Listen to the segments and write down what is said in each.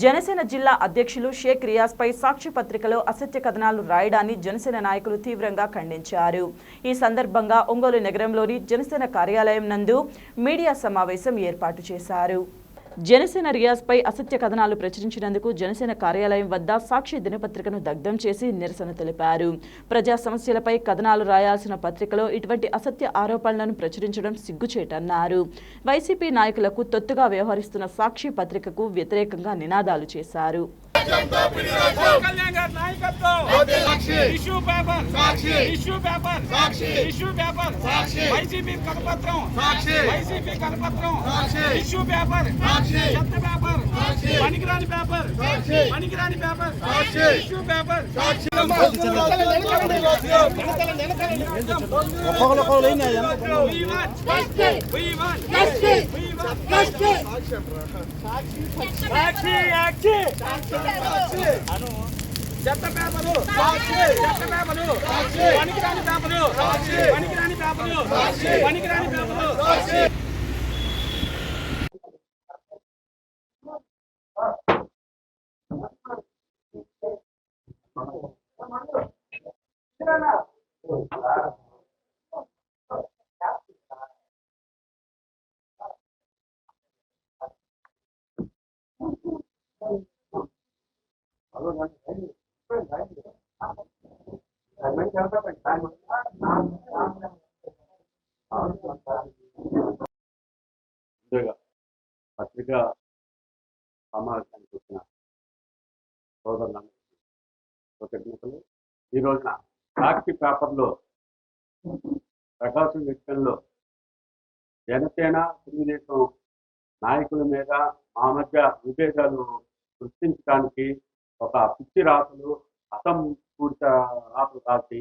జనసేన జిల్లా అధ్యక్షులు షేక్ రియాజ్పై సాక్షి పత్రికలో అసత్య కథనాలు రాయడాన్ని జనసేన నాయకులు తీవ్రంగా ఖండించారు. ఈ సందర్భంగా ఒంగోలు నగరంలోని జనసేన కార్యాలయం నందు మీడియా సమావేశం ఏర్పాటు చేశారు. జనసేన రియాజ్పై అసత్య కథనాలు ప్రచురించినందుకు జనసేన కార్యాలయం వద్ద సాక్షి దినపత్రికను దగ్ధం చేసి నిరసన తెలిపారు. ప్రజా సమస్యలపై కథనాలు రాయాల్సిన పత్రికలో ఇటువంటి అసత్య ఆరోపణలను ప్రచురించడం సిగ్గుచేటన్నారు. వైసీపీ నాయకులకు తొత్తుగా వ్యవహరిస్తున్న సాక్షి పత్రికకు వ్యతిరేకంగా నినాదాలు చేశారు. కళ్యాణ్ గారి నాయకత్వం issue paper issue paper issue paper YCP కరపత్రం YCP కరపత్రం ఇష్యూ పేపర్ చెత్త పేపర్ పనికిరాని పేపర్ పనికిరాని paper issue paper We want, we want, we want. Sakshi యాక్షి చెత్త పేపరు చెత్త పేపరు పనికిరాని పేపరు. పనికిరాని పేపరు. పనికిరాని పేపరు. ముందుగా పత్రికా సమావేశానికి వచ్చిన సోదరులందరికీ కృతజ్ఞతలు. ఈ రోజున సాక్షి పేపర్లో ప్రకాశం విషయంలో జనసేన తెలుగుదేశం నాయకుల మీద మా మధ్య విభేదాలు సృష్టించడానికి ఒక పిచ్చి రాతలు అసంపూరిత రాతలు రాసి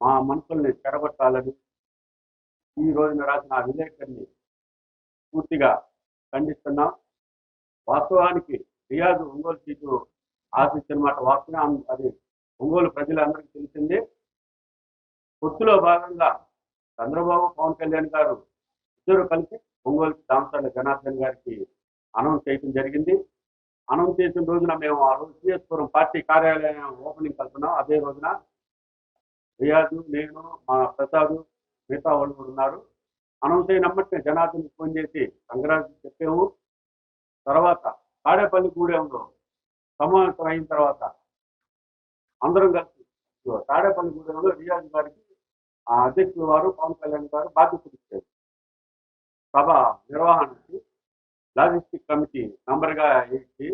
మా మనసుల్ని చెడగొట్టాలని ఈ రోజున రాసిన ఆ విలేకరిని పూర్తిగా ఖండిస్తున్నాం. వాస్తవానికి రియాజ్ ఒంగోలు సీటు ఆశించిన వాస్తవం అది ఒంగోలు ప్రజలందరికీ తెలిసింది. పొత్తులో భాగంగా చంద్రబాబు పవన్ కళ్యాణ్ గారు ఇద్దరు కలిసి ఒంగోలు దామసాల జనార్దన్ గారికి అనౌన్స్ చేయడం జరిగింది. అనౌన్స్ చేసిన రోజున మేము ఆ రోజు సిఎస్పురం పార్టీ కార్యాలయం ఓపెనింగ్ కలుపున్నాం అదే రోజున రియాజు నేను మా ప్రసాద్ మిగతా వాళ్ళు కూడా ఉన్నారు. అనౌన్స్ అయినమ్మటే జనార్దన్ ఫోన్ చేసి కంగ్రాట్స్ చెప్పాము. తర్వాత తాడేపల్లి గూడెంలో సమావేశం అయిన తర్వాత అందరం కలిసి తాడేపల్లి గూడెంలో రియాజ్ గారికి ఆ అధ్యక్షుల వారు పవన్ కళ్యాణ్ గారు బాధ్యత ఇచ్చారు. సభ నిర్వహణకి లాజిస్టిక్ కమిటీ మెంబర్గా ఇచ్చి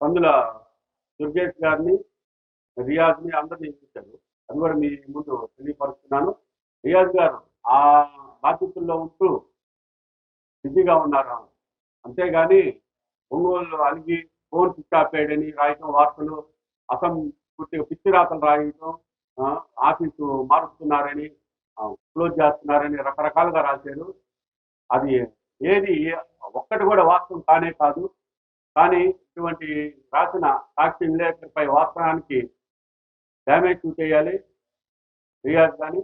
అందులో దుర్గేష్ గారిని రియాజ్ని అందరినీ ఇచ్చారు అది కూడా మీ ముందు తెలియపరుస్తున్నాను. రియాజ్ గారు ఆ బాధ్యతల్లో ఉంటూ బిజీగా ఉన్నారు? అంతేగాని ఒంగోలు అలిగి ఫోన్ స్విచ్ ఆపేయడని రాయటం వార్తలు అసంపూర్తిగా పిచ్చి రాతలు రాయటం ఆఫీసు మారుస్తున్నారని క్లోజ్ చేస్తున్నారని రకరకాలుగా రాశారు. అది ఏది ఒక్కటి కూడా వాస్తవం కానే కాదు. కానీ ఇటువంటి రాసిన సాక్షి విలేకరిపై వాస్తవానికి డ్యామేజ్ చేయాలి. రియాజ్ కానీ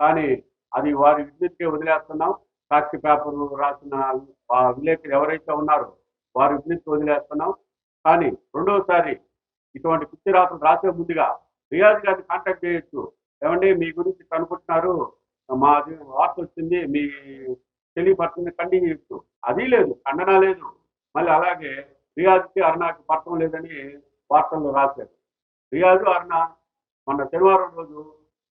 కానీ అది వారి విద్యుత్కే వదిలేస్తున్నాం. సాక్షి పేపర్ రాసిన ఆ విలేకరు ఎవరైతే ఉన్నారో వారి విద్యుత్ వదిలేస్తున్నాం. కానీ రెండవసారి ఇటువంటి పిచ్చి రాత్రులు రాసే ముందుగా రియాజ్ గారిని కాంటాక్ట్ చేయొచ్చు. ఏమండి మీ గురించి కనుక్కుంటున్నారు. మాది వార్త వచ్చింది మీ తెలియపడుతుంది కండింగ్ చేయొచ్చు. అది లేదు ఖండన లేదు. మళ్ళీ అలాగే రియాజ్కి అరుణాకి పట్టం లేదని వార్తల్లో రాశారు. రియాజు అరుణ మొన్న శనివారం రోజు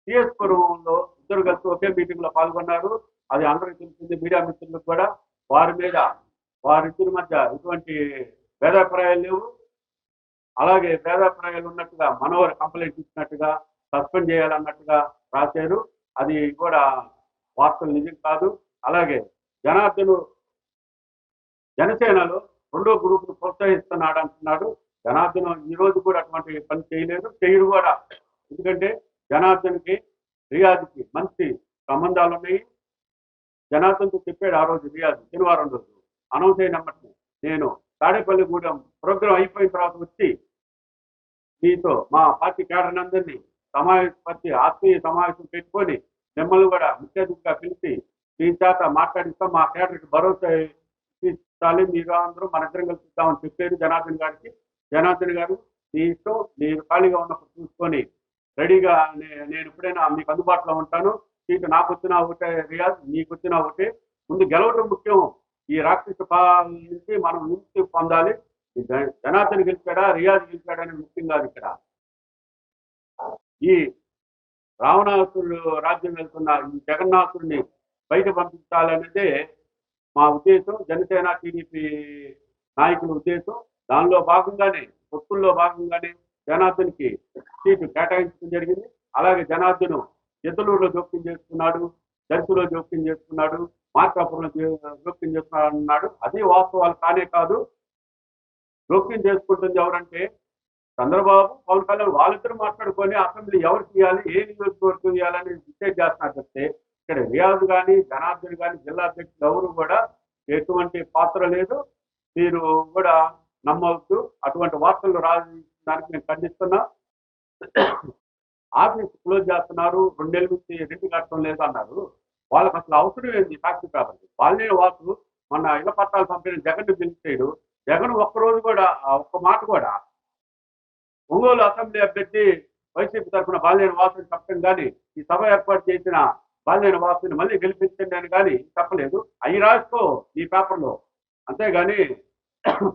సిఎస్ పురంలో ఇద్దరు కలిసి ఒకే మీటింగ్లో పాల్గొన్నారు. అది అందరికీ తెలిసింది మీడియా మిత్రులకు కూడా. వారి మీద వారిద్దరి మధ్య ఎటువంటి భేదాభిప్రాయాలు లేవు. అలాగే భేదాభిప్రాయాలు ఉన్నట్టుగా మనోహర్ కంప్లైంట్ ఇచ్చినట్టుగా సస్పెండ్ చేయాలన్నట్టుగా రాశారు. అది కూడా వార్తలు నిజం కాదు. అలాగే జనార్దను జనసేనలో రెండో గ్రూప్ ప్రోత్సహిస్తున్నాడు అంటున్నాడు. జనార్దన్ ఈ రోజు కూడా అటువంటి పని చేయలేదు. చేయడు కూడా. ఎందుకంటే జనార్దన్కి రియాజ్కి మంచి సంబంధాలు ఉన్నాయి. జనార్దన్తో చెప్పాడు ఆ రోజు రియాజ్ శనివారం రోజు. అనౌన్స్ అయినప్పటికీ నేను తాడేపల్లిగూడెం ప్రోగ్రాం అయిపోయిన తర్వాత వచ్చి మీతో మా పార్టీ కేడర్నందరినీ అందరినీ సమావేశపరిచి ఆత్మీయ సమావేశం పెట్టుకొని మిమ్మల్ని కూడా ముఖ్య అతిథిగా పిలిచి మీ చేత మాట్లాడిస్తాం. మా కేడర్కి భరోసా ఇచ్చి మీరు అందరూ మన ఇద్దరం కలిసి ఇద్దామని చెప్పారు జనార్దన్ గారికి. జనార్దన్ గారు మీ ఇష్టం మీరు ఖాళీగా ఉన్నప్పుడు చూసుకొని రెడీగా నే- నేను ఎప్పుడైనా మీకు అందుబాటులో ఉంటాను. సీటు నాకు వచ్చినా ఒకటే రియాజ్ నీకు వచ్చినా ఒకటే. ముందు గెలవటం ముఖ్యం. ఈ రాక్షస పాలన నుంచి మనం ముక్తి పొందాలి. జ- జనార్దన్ గెలిచాడా రియాజ్ గెలిచాడా అనేది ముఖ్యం కాదు ఇక్కడ. ఈ రావణాసురుడు రాజ్యం వెళ్తున్న ఈ జగన్నాథుడిని బయట పంపించాలనేదే మా ఉద్దేశం జనసేన టీడీపీ నాయకుల ఉద్దేశం దానిలో భాగంగానే పొత్తుల్లో భాగంగానే జనార్దన్కి సీటు కేటాయించడం జరిగింది. అలాగే జనార్దన్ ఎద్దులూరులో జోక్యం చేసుకున్నాడు దర్శిలో జోక్యం చేసుకున్నాడు మార్కాపురంలో జో- జోక్యం చేసుకున్నాడు అన్నాడు అది వాస్తవాలు కానే కాదు. జోక్యం చేసుకుంటుంది ఎవరంటే చంద్రబాబు పవన్ కళ్యాణ్. వాళ్ళిద్దరు మాట్లాడుకొని అసెంబ్లీ ఎవరు చేయాలి ఏ నియోజకవర్గం తీయాలని డిసైడ్ చేస్తున్నారు తప్పితే ఇక్కడ రియాజ్ కానీ జనార్దన్ కానీ జిల్లా అధ్యక్షులు ఎవరు కూడా ఎటువంటి పాత్ర లేదు. మీరు కూడా నమ్మవద్దు. అటువంటి వార్తలు రాజడానికి మేము ఖండిస్తున్నా. ఆఫీస్ క్లోజ్ చేస్తున్నారు. రెండేళ్ళ నుంచి రెంట్ కట్టడం లేదు అన్నారు వాళ్ళకి అసలు అవసరం ఏంది సాక్షి కాబట్టి వాళ్ళే వాళ్ళు మన ఇళ్ళ పట్టాలు పంపిన జగన్ పిలిచేయడు. జగన్ ఒక్కరోజు కూడా ఒక్క మాట కూడా ఒంగోలు అసెంబ్లీ అభ్యర్థి వైసీపీ తరఫున బాలినేని వాసుని చెప్పడం కానీ ఈ సభ ఏర్పాటు చేసిన బాలినేని వాసుని మళ్ళీ గెలిపించండి అని కానీ చెప్పలేదు. అవి రాసుకో ఈ పేపర్లో. అంతేగాని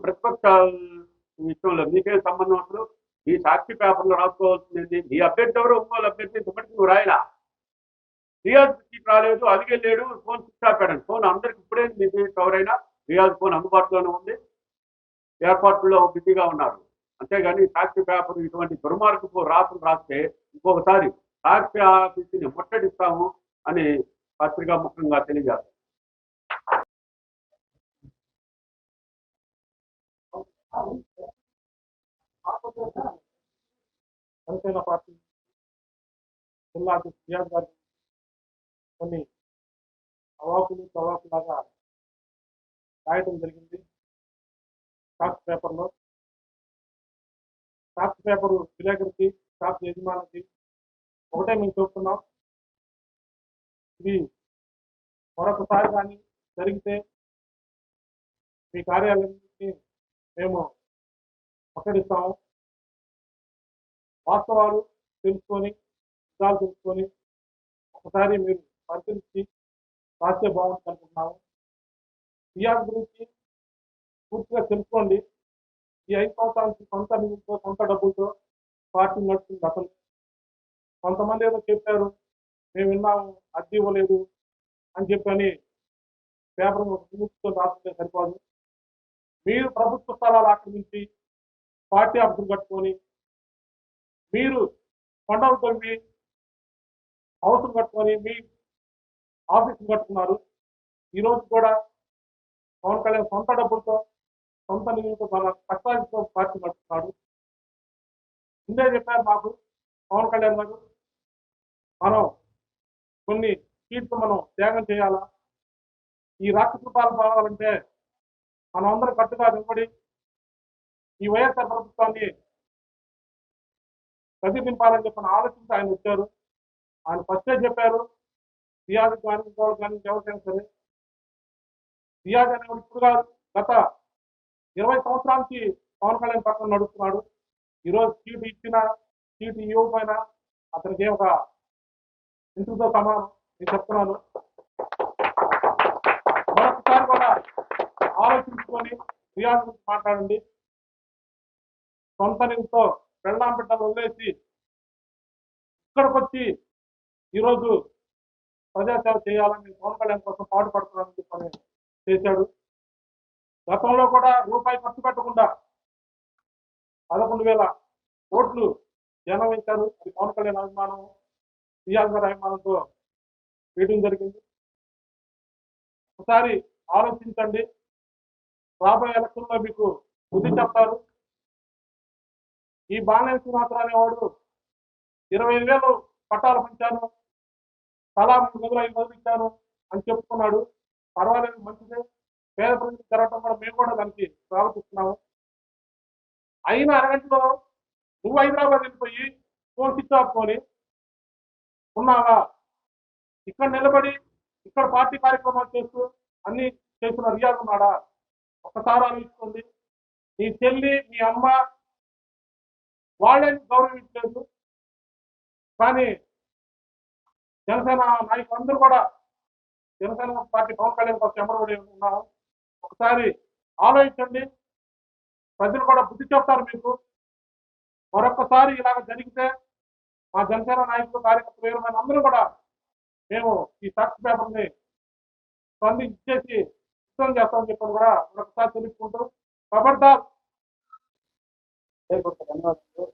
ప్రతిపక్ష విషయంలో మీకేం సంబంధం అసలు? ఈ సాక్షి పేపర్లో రాసుకోవాల్సింది మీ అభ్యర్థి ఎవరు? ఒంగోలు అభ్యర్థి ఇప్పటికి నువ్వు రాయలా? రియాజ్ సీట్ రాలేదు అదిగే లేడు ఫోన్ స్విచ్ ఆఫ్ పెట్టండి. ఫోన్ అందరికి ఇప్పుడే మీకు ఎవరైనా రియాజ్ ఫోన్ అందుబాటులోనే ఉంది. ఏర్పాట్లలో బిజీగా ఉన్నారు. అంతేగాని సాక్షి పేపర్ ఇటువంటి దుర్మార్గపు రాతలు రాస్తే ఇంకొకసారి సాక్షి ఆఫీస్ని ముట్టడిస్తాము. అని పత్రికా ముఖ్యంగా తెలియజేస్తాం. జనసేన పార్టీ జిల్లా అధ్యక్షుడు గారు కొన్ని అవాకులు తవాకులాగా రాయటం జరిగింది. స్టాక్ పేపర్లో. స్టాక్ పేపరు విలేకరికి స్టాక్ యజమానికి ఒకటే మేము చూస్తున్నాం. ఇది మరొకసారి కానీ జరిగితే మీ కార్యాలయాన్ని మేము ప్రకటిస్తాము వాస్తవాలు తెలుసుకొని నిజాలు తెలుసుకొని ఒకసారి మీరు పరిశీలించి రాస్తే బాగుంటుంది అనుకుంటున్నాము సిఆర్ గురించి పూర్తిగా తెలుసుకోండి. ఈ ఐదు సంవత్సరానికి సొంత నిధులతో సొంత డబ్బులతో పార్టీ నడుస్తుంది అసలు. కొంతమంది ఏదో చెప్పారు మేము విన్నాము అద్దె ఇవ్వలేదు అని చెప్పని పేపర్ న్యూస్తో రాస్తుంటే సరిపోదు. మీరు ప్రభుత్వ స్థలాలు ఆక్రమించి పార్టీ ఆఫీసులు కట్టుకొని మీరు కొండలు తొమ్మి హౌసులు కట్టుకొని మీ ఆఫీసులు కట్టుకున్నారు. ఈరోజు కూడా పవన్ కళ్యాణ్ సొంత డబ్బులతో సొంత నిధులతో తన కష్టాలతో పార్టీ నడుపుతున్నాడు ముందే చెప్పారు మాకు పవన్ కళ్యాణ్ గారు. మనం కొన్ని సీట్లు మనం త్యాగం చేయాలా? ఈ రాక్షస పాలన పోవాలంటే మనం అందరం కట్టుగా నిలబడి ఈ వైఎస్ఆర్ ప్రభుత్వాన్ని ప్రతిబింబాలని చెప్పిన ఆలోచించి ఆయన వచ్చారు. ఆయన ఫస్టే చెప్పారు రియాజ్ కానీ ఇంకోళ్ళు కానీ ఎవరికైనా సరే రియాజ్ అనేవాడు ఇప్పుడు కాదు గత ఇరవై సంవత్సరాలకి పవన్ కళ్యాణ్ పక్కన నడుస్తున్నాడు. ఈరోజు సీటు ఇచ్చిన సీటు ఇవ్వకపోయినా అతనికి ఒక ఇంటితో సమానం నేను చెప్తున్నాను. మరొకసారి కూడా ఆలోచించుకొని రియాజ్ గురించి మాట్లాడండి. సొంత నిధితో పెళ్ళాం బిడ్డలు వదిలేసి ఇక్కడికి వచ్చి ఈరోజు ప్రజాసేవ చేయాలని పవన్ కళ్యాణ్ కోసం పాటుపడుతున్నానని చెప్పని చేశాడు. గతంలో కూడా రూపాయి ఖర్చు పెట్టకుండా పదకొండు వేల కోట్లు జనం ఇచ్చారు. అది పవన్ కళ్యాణ్ అభిమానం. రియాజ్ గారి వేయడం జరిగింది. ఒకసారి ఆలోచించండి. రాబోయే ఎలక్షన్లో మీకు బుద్ధి చెప్తారు ఈ బాణ్య శ్రీనివాసరావు అనేవాడు ఇరవై ఐదు వేలు పట్టాలు పంచాను. తలా మూడు వందల ఐదు వందలు ఇచ్చాను అని చెప్పుకున్నాడు. పర్వాలేదు మంచిదే. పేద ప్రజలకు జరగడం కూడా మేము కూడా దానికి స్వాగతిస్తున్నాము అయిన అరగంటలో నువ్వు హైదరాబాద్ వెళ్ళిపోయి ఫోన్ స్విచ్ ఆఫ్ ఉన్నావా? ఇక్కడ నిలబడి ఇక్కడ పార్టీ కార్యక్రమాలు చేస్తూ అన్ని చేస్తున్న రియాజ్ ఉన్నాడా? ఒకసారి ఆలోచించుకోండి. నీ చెల్లి మీ అమ్మ వాళ్ళని గౌరవించలేదు. కానీ జనసేన నాయకులందరూ కూడా జనసేన పార్టీ పవన్ కళ్యాణ్ కోసం ఎమరబడి ఉన్నారు. ఒకసారి ఆలోచించండి. ప్రజలు కూడా బుద్ధి చెప్తారు మీకు. మరొకసారి ఇలాగ జరిగితే మా జనసేన నాయకులు కార్యకర్తలు వీరమైన అందరూ కూడా మేము ఈ సాక్షి పేపర్ని స్పందించేసి సిద్ధం చేస్తామని చెప్పని కూడా మరొకసారి తెలుసుకుంటూ ఖబర్దార్ ధన్యవాదాలు.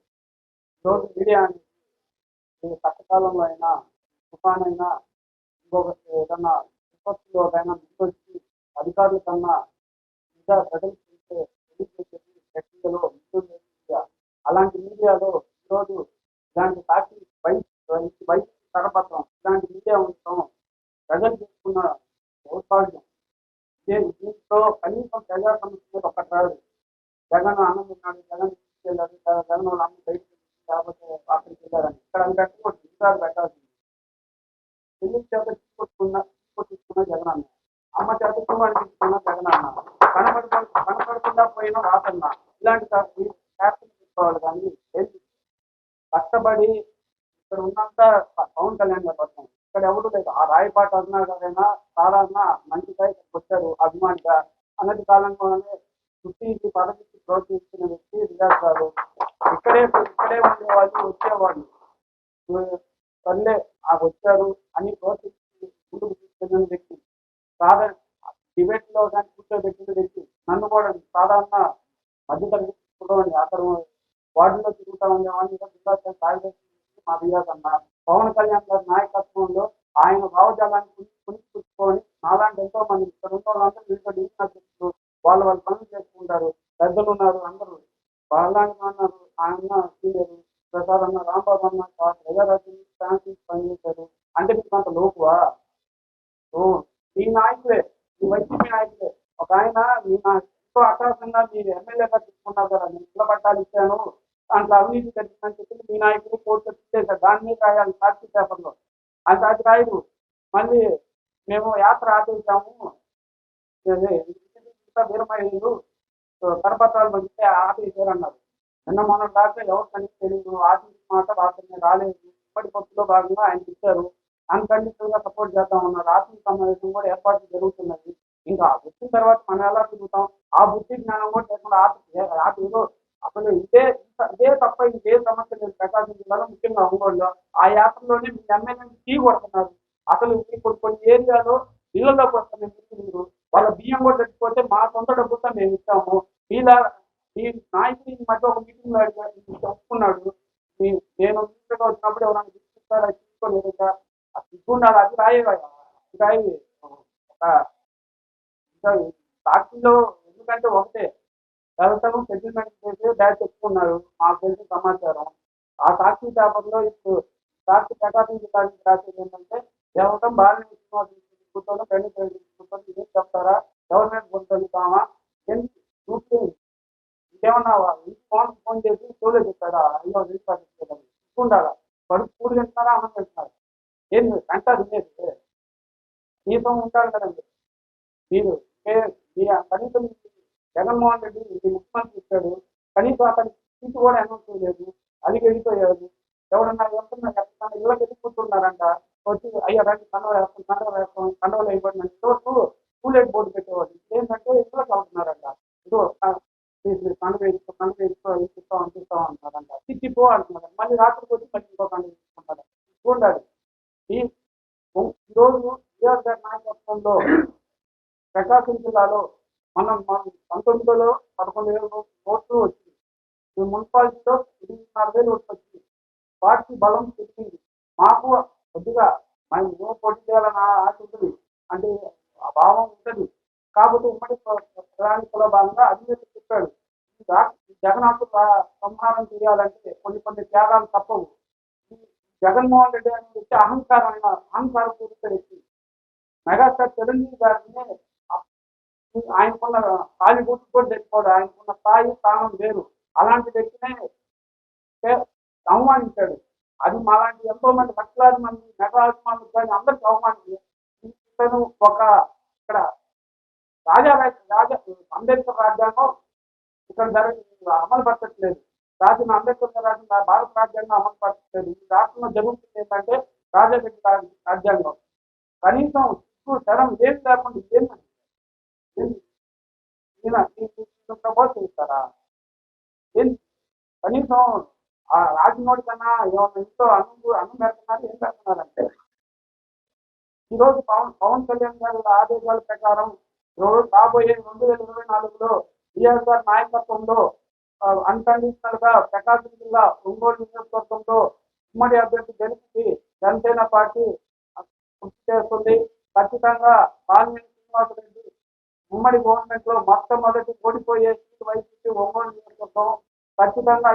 ఈరోజు మీడియా అనేది కష్టకాలంలో అయినా తుఫాన్ అయినా ఇంకొక ఏదన్నా విపత్తులో అయినా ముందొచ్చి అధికారుల కన్నా ఇంకా ప్రజలు చూసే తెలియజేసేది టెక్నికలో ముందు అలాంటి మీడియాలో ఈరోజు ఇలాంటి సాక్షి బయట బయట కడపత్రం ఇలాంటి మీడియా ఉండటం ప్రజలు చేసుకున్న దౌర్భాగ్యం. ఇదే దీంట్లో కనీసం ప్రజా సమస్యలు ఒకటి రాదు. జగన్ అన్నం జగన్ తీసుకెళ్ళాడు జగన్ వాళ్ళ అమ్మ బయటకు లేకపోతే అక్కడికి వెళ్ళారని ఇక్కడ అని పెట్టకూడదు ఇంకా పెట్టాల్సింది. పెళ్ళి చేత తీసుకొచ్చుకున్న తీసుకొచ్చుకున్న జగన్ అన్న. అమ్మ చేత కుటుంబాన్ని తీసుకున్న జగన్ అన్న. కనపడకుండా కనపడకుండా పోయిన రాతన్న ఇలాంటి క్యాప్టెన్ తీసుకోవాలి కానీ కష్టపడి ఇక్కడ ఉన్నంత పవన్ కళ్యాణ్ గారు పడతాం ఇక్కడ ఎవరు లేదు ఆ రాయపాట అన్నా గారైనా సాధారణ మంచిగా ఇక్కడికి వచ్చారు అభిమానిగా. అన్నది కాలంలోనే పుట్టించి పదవికి ప్రోత్సహించిన వ్యక్తి రియాజ్ గారు. ఇక్కడే ఇక్కడే ఉండేవాళ్ళు వచ్చేవాళ్ళు. సర్లే ఆ వచ్చారు అని ప్రోత్సహించి ముందుకు తీసుకెళ్ళిన వ్యక్తి. సాధారణ డిబేట్లో కానీ కూర్చోబెట్టిన వ్యక్తి. నన్ను కూడా సాధారణ మధ్యతరగతి చూడమని అక్కడ వార్డులో తిరుగుతా ఉండేవాడిని. జిల్లా కార్యదర్శి మా రియాజ్ అన్నారు పవన్ కళ్యాణ్ గారి నాయకత్వంలో ఆయన భావజాలాన్ని పుణికిపుచ్చుకొని నాలాంటి ఎంతో మంది ఇక్కడ ఉన్న వాళ్ళందరూ వీళ్ళతో డివిజన్ వాళ్ళు వాళ్ళ పనులు చేసుకుంటారు. పెద్దలు ఉన్నారు అందరూ. వాళ్ళని అన్నారు ఆయన సీనియర్ ప్రసాద్ అన్న రాంబాబు అన్న ప్రజారాజ్యం ఫ్యాన్సీ పనిచేశారు అంటే మీకు అంత లోకువా? ఓ మీ నాయకులే మీ వైసీపీ నాయకులే. ఒక ఆయన మీ నాయకులు సో అకాశంగా మీరు ఎమ్మెల్యేగా తీసుకున్నారు కదా నేను ఇళ్ళ పట్టాలు ఇచ్చాను. దాంట్లో అవినీతి జరిగిందని చెప్పి మీ నాయకులు కోర్టు ఇచ్చేసారు దాని మీద రాయాలి సాక్షి పేపర్లో. అది అది రాయదు. మళ్ళీ మేము యాత్ర ఆపేసాము వీరమహిళలు కరపత్రాలు పంపితే ఆపేశారు అన్నారు నిన్న మొన్న దాకా ఎవరు కనీసం తెలియదు ఆఫీస్ మాట రాత్రి రాలేదు. ఇప్పటి పొత్తులో భాగంగా ఆయన ఇచ్చారు. అన్కండిషనల్గా సపోర్ట్ చేద్దాం ఆఫీస్ సమావేశం కూడా ఏర్పాట్లు జరుగుతున్నది. ఇంకా వచ్చిన తర్వాత మనం ఎలా తిరుగుతాం? ఆ బుద్ధి జ్ఞానం కూడా లేకుండా ఆపి ఏదో అసలు ఇదే ఇదే తప్ప ఇదే సమస్య లేదు ప్రకాశం జిల్లాలో ముఖ్యంగా ఒంగోలులో. ఆ యాత్రలోనే మీ ఎమ్మెల్యేని టీ కొడుతున్నారు. అసలు ఇప్పుడు కొన్ని ఏరియాలో ఇళ్ళలోకి వస్తున్నాయి మీరు వాళ్ళ బియ్యం కూడా తెచ్చిపోతే మా సొంత డబ్బుతో మేము ఇస్తాము. వీళ్ళ ఈ నాయకుడి ఈ మధ్య ఒక మీటింగ్లో అడిగాడు, చెప్పుకున్నాడు నేను మీటింగ్ వచ్చినప్పుడు ఎవరైనా తీసుకుంటారా తీసుకోలేదా? కదా అది రాయి అది రాయి ఒక సాక్షిలో ఎందుకంటే ఒకటే ఎవరితో సెటిల్మెంట్ చేసి బ్యాచ్ చెప్పుకున్నారు మాకు తెలిసిన సమాచారం. ఆ సాక్షి పేపర్లో ఇప్పుడు సాక్షి ప్రకాశం జిల్లాకి రాసేది ఏంటంటే ఎవరితో దేవతం బాగా పెళ్ళి పెళ్ళి కూర్చొని ఇదే చెప్తారా? గవర్నమెంట్ పొందుతామా ఎందుకు ఇంకేమన్నా ఫోన్ ఫోన్ చేసి చూడలేదు చెప్తారా అయ్యో రిజిస్టర్ ఉండాలా పడుకు కూడి తింటున్నారా అన్నం తింటున్నారు ఏంది? వెంట తినేది? దీపం ఉంటారు కదండి. మీరు కనీసం జగన్మోహన్ రెడ్డి ఈ ముఖ్యమంత్రి ఇచ్చాడు కనీసం అతని సీటు కూడా అనౌన్స్ లేదు అది వెళ్ళిపోయాడు. ఎవరన్నా వెళ్తున్నా ఎక్కడ ఇళ్ళకి వెళ్ళి కూర్చున్నారంట వచ్చి అయ్యా రండి కండవ వేస్తాం కండవ వేస్తాం కండవలు అయిపోయింది అంటే రోజు కూలేట్ బోర్డు పెట్టేవాడు. ఏంటంటే ఇళ్ళకి వెళ్తున్నారంట. ఇదో మీరు కండ వేసుకో కండ వేసుకో వేసిస్తాం అనిపిస్తాం అంటున్నారంట. తిట్టిపో అంటున్నారు మళ్ళీ రాత్రికి వచ్చి మళ్ళీ ఇంకో కండ వేసుకుంటారు చూడాలి ఈ ఈరోజు టీఆర్ గారి నాయకత్వంలో ప్రకాశం జిల్లాలో మనం మనం పంతొమ్మిదిలో పదకొండు వేల ఓట్లు వచ్చింది. ఈ మున్సిపాలిటీలో ఎనిమిదిన్నర వేలు ఓట్లు వచ్చింది. పార్టీ బలం పెరిగింది. మాకు కొద్దిగా మనం ఏం పోటీ చేయాలని ఆశ ఉంటుంది. అంటే ఆ భావం ఉంటుంది. కాకపోతే ఉమ్మడి ప్రయాణికుల ప్రణాళికలో భాగంగా అధినేత చెప్పాడు ఈ జగన్నాథ్ సంహారం చేయాలంటే కొన్ని కొన్ని త్యాగాలు తప్పవు. జగన్మోహన్ రెడ్డి అనే వ్యక్తి అహంకారమైన అహంకారం పూరిత వ్యక్తి. మెగాస్టార్ చిరంజీవి గారిని ఆయనకున్న ఖాళీ గుర్తు కూడా తెచ్చుకోడు. ఆయనకున్న స్థాయి స్థానం వేరు. అలాంటి వ్యక్తినే అవమానించాడు. అది మాలాంటి ఎంతో మంది లక్షలాది మంది మెగా కానీ అందరికి అవమానించి ఇతను ఒక ఇక్కడ రాజా రాజా అంబేద్కర్ రాజ్యాంగం ఇక్కడ జరగ అమలు పరచట్లేదు. రాజ్యం అంబేద్కర్ రాజ్యాంగం భారత రాజ్యాంగం అమలు పరచట్లేదు. ఈ రాష్ట్రంలో జరుగుతుంది ఏంటంటే రాజారెడ్డి రాజ్యాంగం. కనీసం సిగ్గు శరం ఏం లేకుండా ఏం నేను ఈయన ప్రపోజ్ కనీసం ఆ రాజమౌళి కన్నా ఏమన్నా ఇంట్లో అన్నం అన్నం పెడుతున్నారు ఏం పెడుతున్నారంటే ఈరోజు పవన్ పవన్ కళ్యాణ్ గారి ఆదేశాల ప్రకారం రోజు రాబోయే రెండు వేల ఇరవై నాలుగులో బిఆర్ గారి నాయకత్వంలో అన్కండిషనల్గా ప్రకాశం జిల్లా ఒంగోలు నియోజకవర్గంలో ఉమ్మడి అభ్యర్థి గెలిచి జనసేన పార్టీ కృషి చేస్తుంది ఖచ్చితంగా పార్లమెంట్ శ్రీనివాసరెడ్డి ఉమ్మడి గవర్నమెంట్లో మొట్టమొదటి ఓడిపోయే వైసీపీ ఒంగోలు నియోజకవర్గం ఖచ్చితంగా